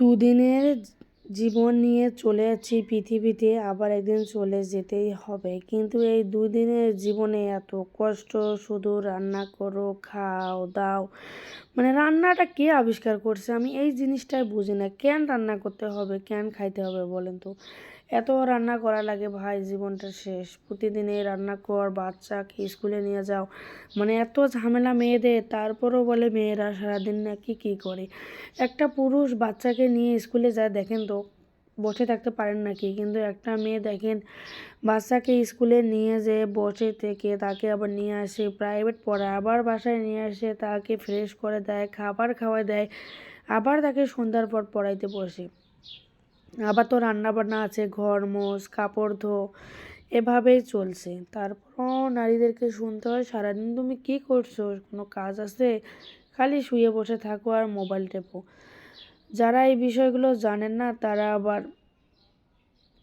দুদিনের জীবন নিয়ে চলে যাচ্ছি পৃথিবীতে, আবার একদিন চলে যেতেই হবে। কিন্তু এই দুদিনের জীবনে এত কষ্ট, শুধু রান্না করো, খাও, দাও মানে রান্নাটা কে আবিষ্কার করছে? আমি এই জিনিসটাই বুঝি না। কেন রান্না করতে হবে? কেন খাইতে হবে বলেন তো? এত রান্না করা লাগে ভাই জীবনটা শেষ। প্রতিদিনে রান্না কর, বাচ্চাকে স্কুলে নিয়ে যাও। মানে এত ঝামেলা মেয়েদের, তারপরও বলে মেয়েরা সারাদিন নাকি কী করে? একটা পুরুষ বাচ্চাকে নিয়ে স্কুলে যায়, দেখেন তো, বসে থাকতে পারেন নাকি? কিন্তু একটা মেয়ে দেখেন, বাচ্চাকে স্কুলে নিয়ে যেয়ে বসে থেকে তাকে আবার নিয়ে আসে প্রাইভেট পড়ায়, আবার বাসায় নিয়ে আসে, তাকে ফ্রেশ করে দেয়, খাবার খাওয়া দেয়, আবার তাকে সন্ধ্যার পর পড়াইতে বসে। আবার তো রান্নাবান্না আছে, ঘর মোছ কাপড়, ধো, এভাবেই চলছে। তারপরও নারীদেরকে শুনতে হয়, সারাদিন তুমি কী করছ? কোনো কাজ আছে? খালি শুয়ে বসে থাকো আর মোবাইল টেপো। যারা এই বিষয়গুলো জানেন না, তারা আবার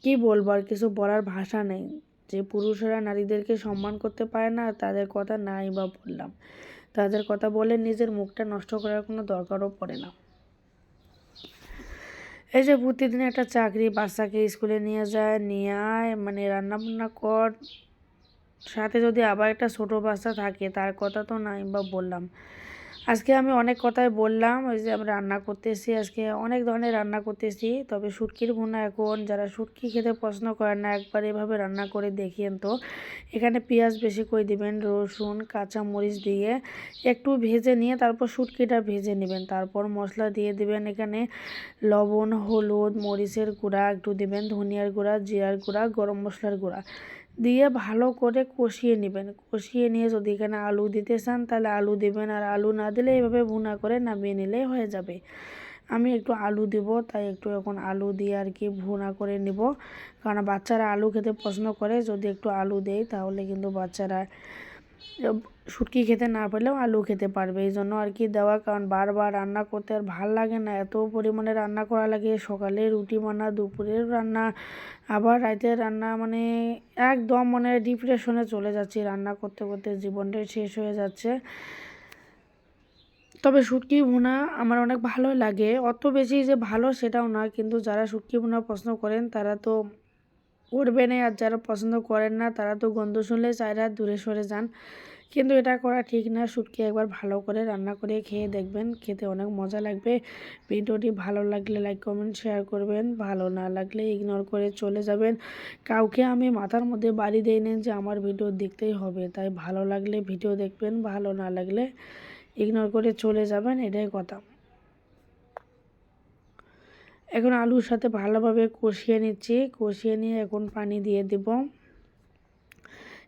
কি বলব, আর কিছু বলার ভাষা নেই। যে পুরুষেরা নারীদেরকে সম্মান করতে পারে না, তাদের কথা নাই বা বললাম। তাদের কথা বলে নিজের মুখটা নষ্ট করার কোনো দরকারও পড়ে না। এই যে প্রতিদিন একটা চাকরি বাচ্চাকে স্কুলে নিয়ে যায়, নিয়ে আয় মানে রান্না বান্না কর। সাথে যদি আবার একটা ছোটো বাচ্চা থাকে, তার কথা তো নাই বা বললাম। আজকে আমি অনেক কথাই বললাম, ওই যে আমি রান্না করতেছি আজকে, অনেক ধরনের রান্না করতেছি, তবে শুটকির ভুনা এখন, যারা শুটকি খেতে পছন্দ করেন না, একবার এভাবে রান্না করে দেখিয়েন তো। এখানে পেঁয়াজ বেশি করে দিবেন, রসুন কাঁচা মরিচ দিয়ে একটু ভেজে নিয়ে তারপর শুটকিটা ভেজে নেবেন। তারপর মশলা দিয়ে দিবেন এখানে লবণ, হলুদ, মরিচের গুঁড়া একটু দিবেন, ধনিয়ার গুঁড়া, জিরার গুঁড়া, গরম মশলার গুঁড়া। দিয়ে ভালো করে কষিয়ে নেবেন। কষিয়ে নিয়ে যদি এখানে আলু দিতে চান, তাহলে আলু দেবেন। আর আলু না দিলে এইভাবে ভুনা করে নামিয়ে নিলেই হয়ে যাবে। আমি একটু আলু দিব, তাই একটু এখন আলু দিয়ে আর কি ভুনা করে নিব। কারণ বাচ্চারা আলু খেতে পছন্দ করে। যদি একটু আলু দেয় তাহলে কিন্তু বাচ্চারা শুটকি খেতে না পারলেও আলু খেতে পারবে। এই জন্য আর কি দেওয়া, কারণ বারবার রান্না করতে আর ভালো লাগে না। এত পরিমাণে রান্না করা লাগে, সকালে রুটি বানা দুপুরের রান্না, আবার রাতের রান্না মানে একদম মানে ডিপ্রেশনে চলে যাচ্ছি রান্না করতে করতে, জীবনটাই শেষ হয়ে যাচ্ছে। তবে শুটকি ভুনা আমার অনেক ভালো লাগে। অত বেশি যে ভালো সেটাও না, কিন্তু যারা শুটকি ভুনা পছন্দ করেন, তারা তো করবেনই আর যারা পছন্দ করেন না, তারা তো গন্ধ শুনলে চাইরা দূরে সরে যান। কিন্তু এটা করা ঠিক না, শুটকি একবার ভালো করে রান্না করে খেয়ে দেখবেন, খেতে অনেক মজা লাগবে। ভিডিওটি ভালো লাগলে লাইক কমেন্ট শেয়ার করবেন, ভালো না লাগলে ইগনোর করে চলে যাবেন। কাউকে আমি মাথার মধ্যে বাড়ি দিয়ে নেন যে আমার ভিডিও দেখতেই হবে, তাই ভালো লাগলে ভিডিও দেখবেন, ভালো না লাগলে ইগনোর করে চলে যাবেন, এটাই কথা। এখন আলুর সাথে ভালোভাবে কষিয়ে নিচ্ছি। কষিয়ে নিয়ে এখন পানি দিয়ে দেব।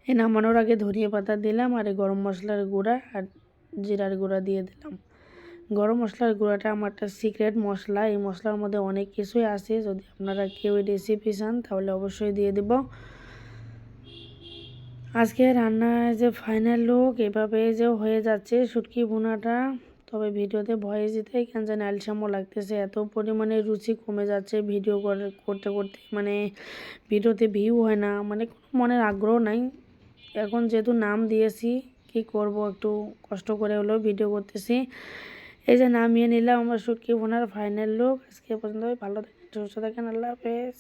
এ নামানোর আগে ধনিয়া পাতা দিলাম আর গরম মশলার গুঁড়া আর জিরার গুঁড়া দিয়ে দিলাম। গরম মশলার গুঁড়াটা আমার একটা সিক্রেট মশলা। এই মশলার মধ্যে অনেক কিছুই আছে। যদি আপনারা কেউ রেসিপি চান, তাহলে অবশ্যই দিয়ে দেব। আজকে রান্নার যে ফাইনাল লুক এভাবে যে হয়ে যাচ্ছে, শুটকি বোনাটা তবে ভিডিওতে ভয়েস দিতে কেন যেন আলসামও লাগতেছে। এত পরিমাণে রুচি কমে যাচ্ছে ভিডিও করতে করতে। মানে ভিডিওতে ভিউ হয় না। মানে কোনো মনের আগ্রহ নাই। এখন যেহেতু নাম দিয়েছি, কি করব? একটু কষ্ট করে হলেও ভিডিও করতেছি। এই যে নামিয়ে নিলাম আমার শুটকি বোনার ফাইনাল লুক আজকে পর্যন্ত ভালো থাকেন, সুস্থ থাকেন। আল্লাহ হাফেজ।